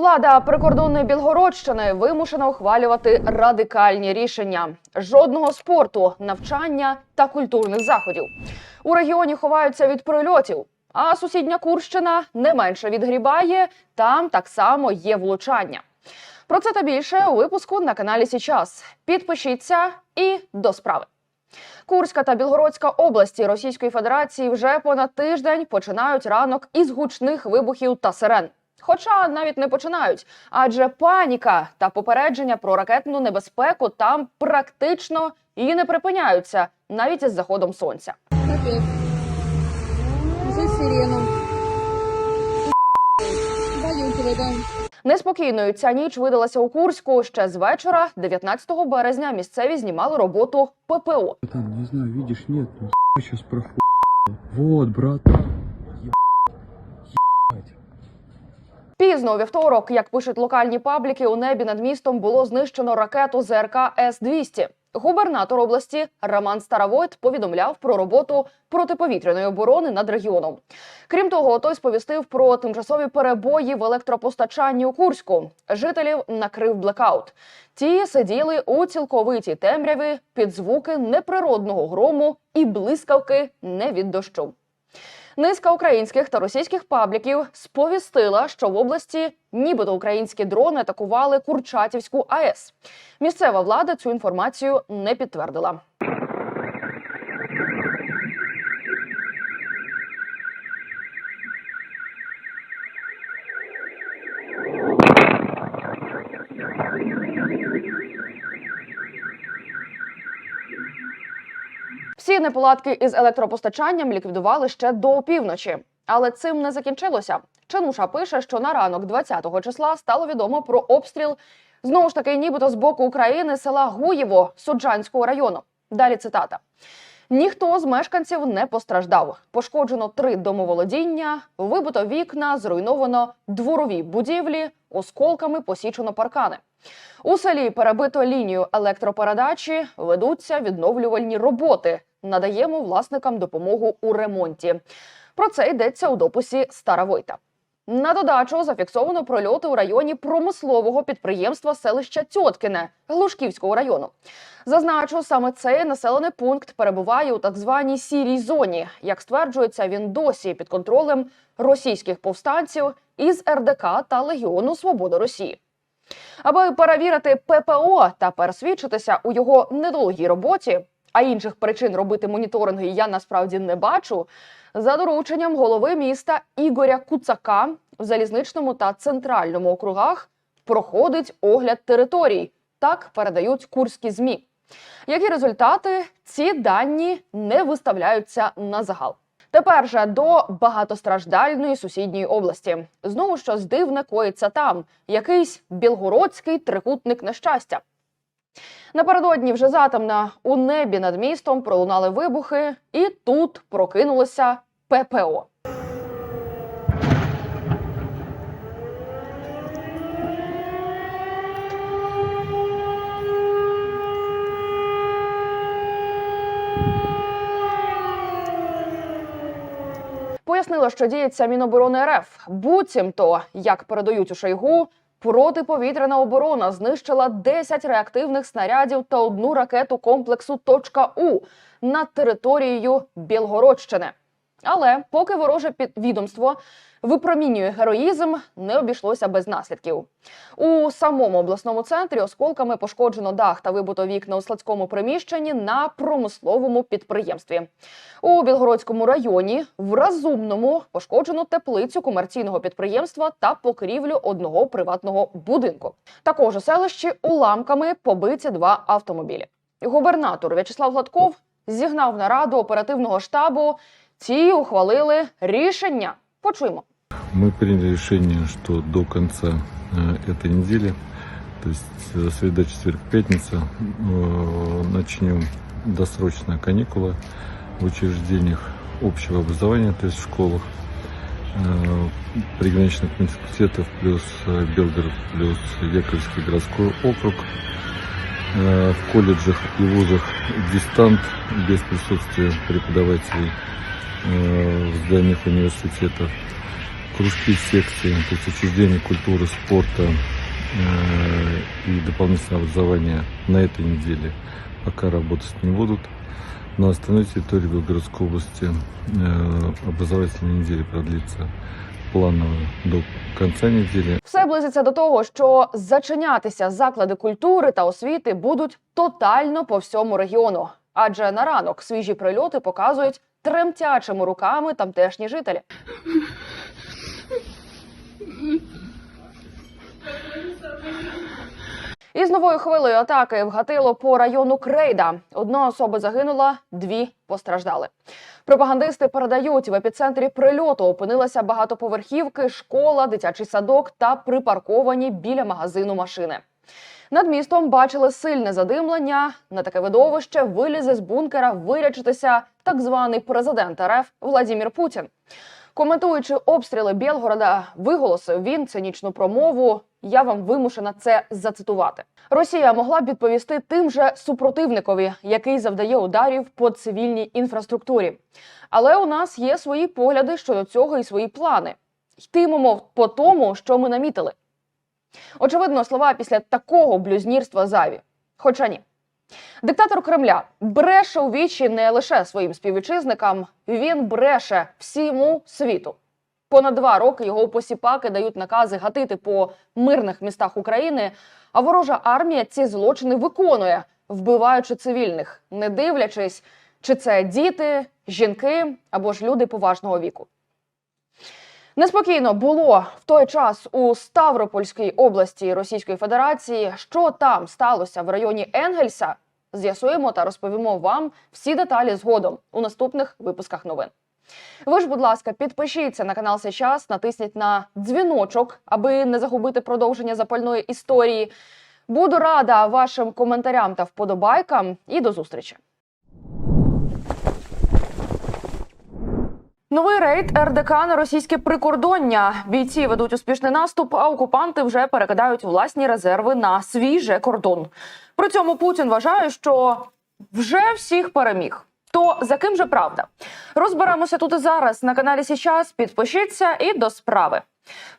Влада прикордонної Білгородщини вимушена ухвалювати радикальні рішення: жодного спорту, навчання та культурних заходів. У регіоні ховаються від прильотів. А сусідня Курщина не менше відгрібає. Там так само є влучання. Про це та більше у випуску на каналі Січас. Підпишіться і до справи. Курська та Білгородська області Російської Федерації вже понад тиждень починають ранок із гучних вибухів та сирен. Хоча навіть не починають, адже паніка та попередження про ракетну небезпеку там практично і не припиняються навіть із заходом сонця. Неспокійною ця ніч видалася у Курську. Ще з вечора, 19 березня, місцеві знімали роботу ППО. Там, не знаю, видишь, нет, ну сейчас проходит. Вот, брат. Пізно у вівторок, як пишуть локальні пабліки, у небі над містом було знищено ракету ЗРК С-200. Губернатор області Роман Старовойт повідомляв про роботу протиповітряної оборони над регіоном. Крім того, той сповістив про тимчасові перебої в електропостачанні у Курську. Жителів накрив блекаут. Ті сиділи у цілковитій темряві під звуки неприродного грому і блискавки не від дощу. Низка українських та російських пабліків сповістила, що в області нібито українські дрони атакували Курчатівську АЕС. Місцева влада цю інформацію не підтвердила. Неполадки із електропостачанням ліквідували ще до опівночі. Але цим не закінчилося. Чануша пише, що на ранок 20-го числа стало відомо про обстріл знову ж таки, нібито з боку України села Гуєво Суджанського району. Далі цитата. Ніхто з мешканців не постраждав. Пошкоджено три домоволодіння, вибито вікна, зруйновано дворові будівлі, осколками посічено паркани. У селі перебито лінію електропередачі, ведуться відновлювальні роботи. Надаємо власникам допомогу у ремонті. Про це йдеться у дописі Стара Войта. На додачу зафіксовано прольоти у районі промислового підприємства селища Тьоткине Глушківського району. Зазначу, саме цей населений пункт перебуває у так званій сірій зоні. Як стверджується, він досі під контролем російських повстанців із РДК та Легіону Свободи Росії. Аби перевірити ППО та пересвідчитися у його недолугій роботі, а інших причин робити моніторинги я насправді не бачу. За дорученням голови міста Ігоря Куцака в залізничному та центральному округах проходить огляд територій. Так передають курські змі. Які результати ці дані не виставляються на загал. Тепер же до багатостраждальної сусідньої області. Знову щось дивне коїться там. Якийсь білгородський трикутник нещастя. Напередодні вже затемна у небі над містом пролунали вибухи, і тут прокинулося ППО. Пояснила, що діється Міноборони РФ. Буцімто, як передають у Шойгу, протиповітряна оборона знищила 10 реактивних снарядів та одну ракету комплексу «Точка У» над територією Білгородщини. Але поки вороже підвідомство випромінює героїзм, не обійшлося без наслідків. У самому обласному центрі осколками пошкоджено дах та вибито вікна у складському приміщенні на промисловому підприємстві. У Білгородському районі в Разумному пошкоджено теплицю комерційного підприємства та покрівлю одного приватного будинку. Також у селищі уламками побиті два автомобілі. Губернатор В'ячеслав Гладков зігнав нараду оперативного штабу. Ті ухвалили рішення. Почуємо. Мы приняли решение, что до конца э, этой недели, то есть э, среда, четверг, пятница, э, начнем досрочная каникула в учреждениях общего образования, то есть в школах, э, приграничных муниципалитетов плюс э, Белгород плюс Яковлевский городской округ, э, в колледжах и вузах дистант без присутствия преподавателей э, в зданиях университетов. кружки, секции, то есть учреждения культуры, спорта э, и дополнительного образования на этой неделе пока работать не будут. На остальной территории Белгородской области э, образовательная неделя продлится планово до конца недели. Все близиться до того, що зачинятися заклади культури та освіти будуть тотально по всьому регіону. Адже на ранок свіжі прильоти показують тремтячими руками тамтешні жителі. Із новою хвилею атаки вгатило по району Крейда. Одна особа загинула, дві постраждали. Пропагандисти передають, в епіцентрі прильоту опинилися багатоповерхівки, школа, дитячий садок та припарковані біля магазину машини. Над містом бачили сильне задимлення. На таке видовище вилізе з бункера вирячитися так званий президент РФ Владімір Путін. Коментуючи обстріли Білгорода, виголосив він цинічну промову. Я вам вимушена це зацитувати. Росія могла б відповісти тим же супротивникові, який завдає ударів по цивільній інфраструктурі. Але у нас є свої погляди щодо цього і свої плани. Йтимемо по тому, що ми намітили. Очевидно, слова після такого блюзнірства зайві. Хоча ні. Диктатор Кремля бреше у вічі не лише своїм співвітчизникам, він бреше всьому світу. Понад два роки його посіпаки дають накази гатити по мирних містах України, а ворожа армія ці злочини виконує, вбиваючи цивільних, не дивлячись, чи це діти, жінки або ж люди поважного віку. Неспокійно було в той час у Ставропольській області Російської Федерації. Що там сталося в районі Енгельса? З'ясуємо та розповімо вам всі деталі згодом у наступних випусках новин. Ви ж, будь ласка, підпишіться на канал Сейчас, натисніть на дзвіночок, аби не загубити продовження запальної історії. Буду рада вашим коментарям та вподобайкам. І до зустрічі. Новий рейд РДК на російське прикордоння. Бійці ведуть успішний наступ, а окупанти вже перекидають власні резерви на свій же кордон. При цьому Путін вважає, що вже всіх переміг. То за ким же правда? Розберемося тут і зараз на каналі Січас. Підпишіться і до справи.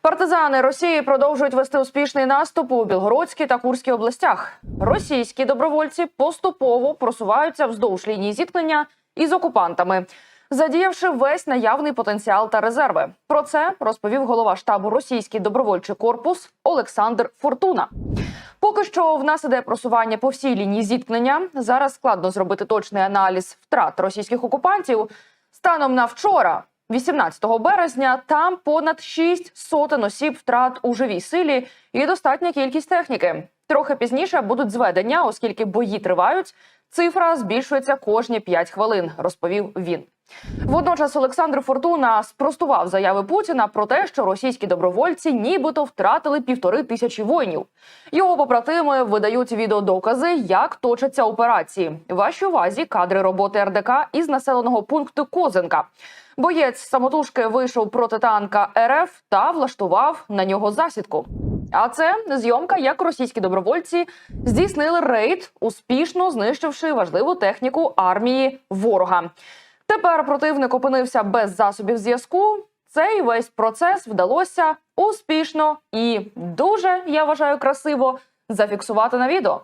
Партизани Росії продовжують вести успішний наступ у Білгородській та Курській областях. Російські добровольці поступово просуваються вздовж лінії зіткнення із окупантами, задіявши весь наявний потенціал та резерви. Про це розповів голова штабу Російський добровольчий корпус Олександр Фортуна. Поки що в нас іде просування по всій лінії зіткнення. Зараз складно зробити точний аналіз втрат російських окупантів. Станом на вчора, 18 березня, там понад 6 сотень осіб втрат у живій силі і достатня кількість техніки. Трохи пізніше будуть зведення, оскільки бої тривають. Цифра збільшується кожні 5 хвилин, розповів він. Водночас Олександр Фортуна спростував заяви Путіна про те, що російські добровольці нібито втратили півтори тисячі воїнів. Його побратими видають відеодокази, як точаться операції. Вашій увазі кадри роботи РДК із населеного пункту Козенка. Боєць самотужки вийшов проти танка РФ та влаштував на нього засідку. А це зйомка, як російські добровольці здійснили рейд, успішно знищивши важливу техніку армії ворога. Тепер противник опинився без засобів зв'язку. Цей весь процес вдалося успішно і дуже, я вважаю, красиво зафіксувати на відео.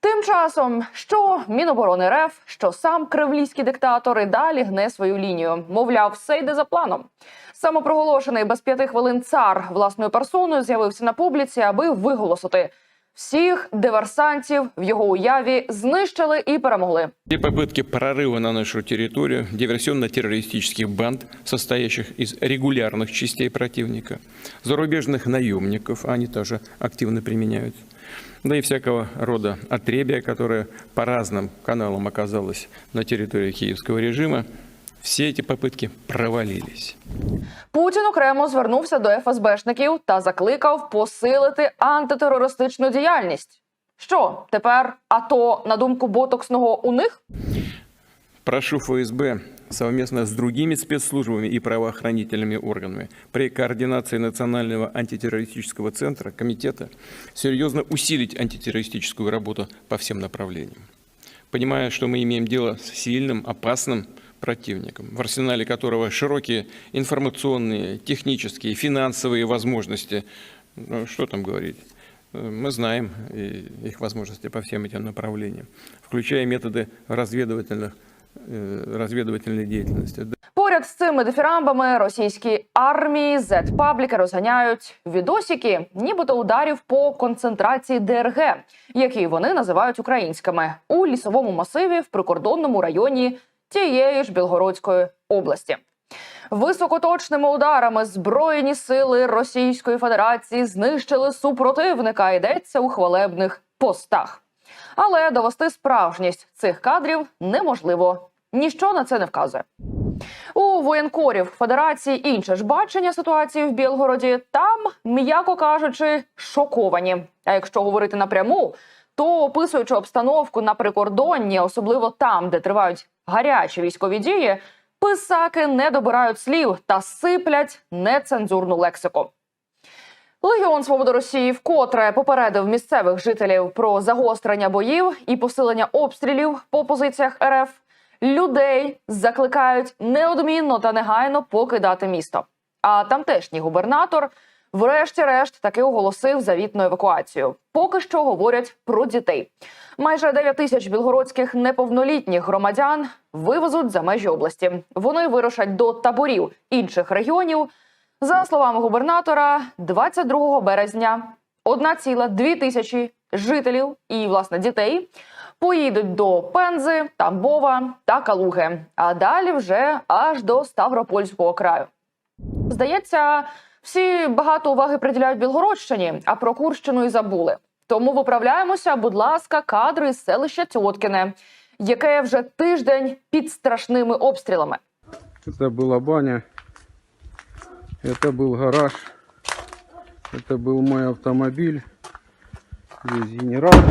Тим часом, що Міноборони РФ, що сам кремлівський диктатор і далі гне свою лінію. Мовляв, все йде за планом. Самопроголошений без п'яти хвилин цар власною персоною з'явився на публіці, аби виголосити всіх диверсантів в його уяві знищили і перемогли. Все попытки прорыва на нашу территорию диверсионно-террористических банд, состоящих из регулярных частей противника, зарубежных наемников, они тоже активно применяют, да и всякого рода отребия, которое по разным каналам оказалось на территории киевского режима, все эти попытки провалились. Путін окремо звернувся до ФСБшників та закликав посилити антитерористичну діяльність. Що тепер? АТО, на думку ботоксного у них? Прошу ФСБ совместно с другими спецслужбами и правоохранительными органами при координации Национального антитеррористического центра, комитета, серьезно усилить антитеррористическую работу по всем направлениям. Понимая, что мы имеем дело с сильным, опасным противником, в арсенале которого широкие информационные, технические, финансовые возможности. Ну, что там говорить? Э, Мы знаем и их возможности по всем этим направлениям, включая методы разведывательных, э, разведывательной деятельности. Поряд з цими дифірамбами російські армії зет-пабліки розганяють відосики, нібито ударів по концентрації ДРГ, які вони називають українськими у лісовому масиві в прикордонному районі тієї ж Білгородської області. Високоточними ударами збройні сили Російської Федерації знищили супротивника. Йдеться у хвалебних постах. Але довести справжність цих кадрів неможливо. Ніщо на це не вказує. У воєнкорів Федерації інше ж бачення ситуації в Білгороді. Там, м'яко кажучи, шоковані. А якщо говорити напряму, то описуючи обстановку на прикордонні, особливо там, де тривають гарячі військові дії, писаки не добирають слів та сиплять нецензурну лексику. Легіон Свободи Росії вкотре попередив місцевих жителів про загострення боїв і посилення обстрілів по позиціях РФ. Людей закликають неодмінно та негайно покидати місто. А тамтешній губернатор, врешті-решт, таки оголосив завітну евакуацію. Поки що говорять про дітей. Майже 9 тисяч білгородських неповнолітніх громадян вивезуть за межі області. Вони вирушать до таборів інших регіонів. За словами губернатора, 22 березня 1,2 тисячі жителів і власне дітей поїдуть до Пензи, Тамбова та Калуги, а далі вже аж до Ставропольського краю. Здається, всі багато уваги приділяють Білгородщині, а про Курщину і забули. Тому виправляємося, будь ласка, кадри з селища Тьоткіне, яке вже тиждень під страшними обстрілами. Это была баня. Это был гараж. Это был мой автомобиль. Здесь генератор.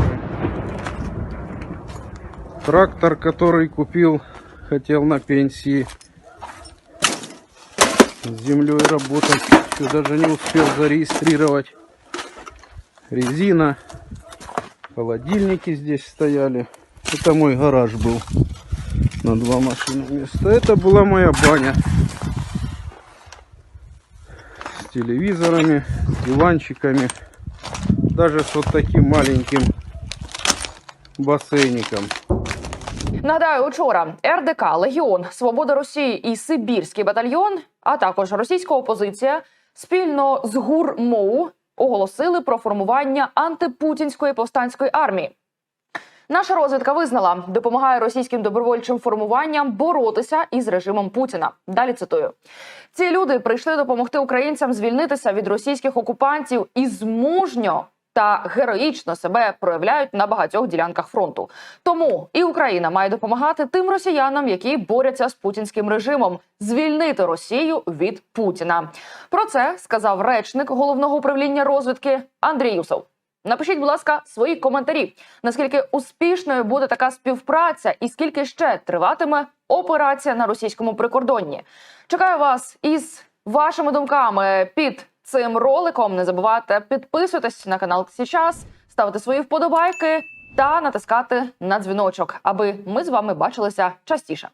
Трактор, который купил, хотел на пенсии. С землей работать. Еще даже не успел зарегистрировать. Резина. Холодильники здесь стояли. Это мой гараж был на два машины места. Это была моя баня. С телевизорами, с диванчиками. Даже с вот таким маленьким бассейником. Нагадаю, учора РДК Легіон Свобода Росії і Сибірський батальйон, а також російська опозиція спільно з ГУР МОУ оголосили про формування антипутінської повстанської армії. Наша розвідка визнала, допомагає російським добровольчим формуванням боротися із режимом Путіна. Далі цитую: ці люди прийшли допомогти українцям звільнитися від російських окупантів і змужньо та героїчно себе проявляють на багатьох ділянках фронту. Тому і Україна має допомагати тим росіянам, які борються з путінським режимом, звільнити Росію від Путіна. Про це сказав речник головного управління розвідки Андрій Юсов. Напишіть, будь ласка, свої коментарі. Наскільки успішною буде така співпраця, і скільки ще триватиме операція на російському прикордонні? Чекаю вас із вашими думками під цим роликом. Не забувайте підписуватись на канал Сейчас, ставити свої вподобайки та натискати на дзвіночок, аби ми з вами бачилися частіше.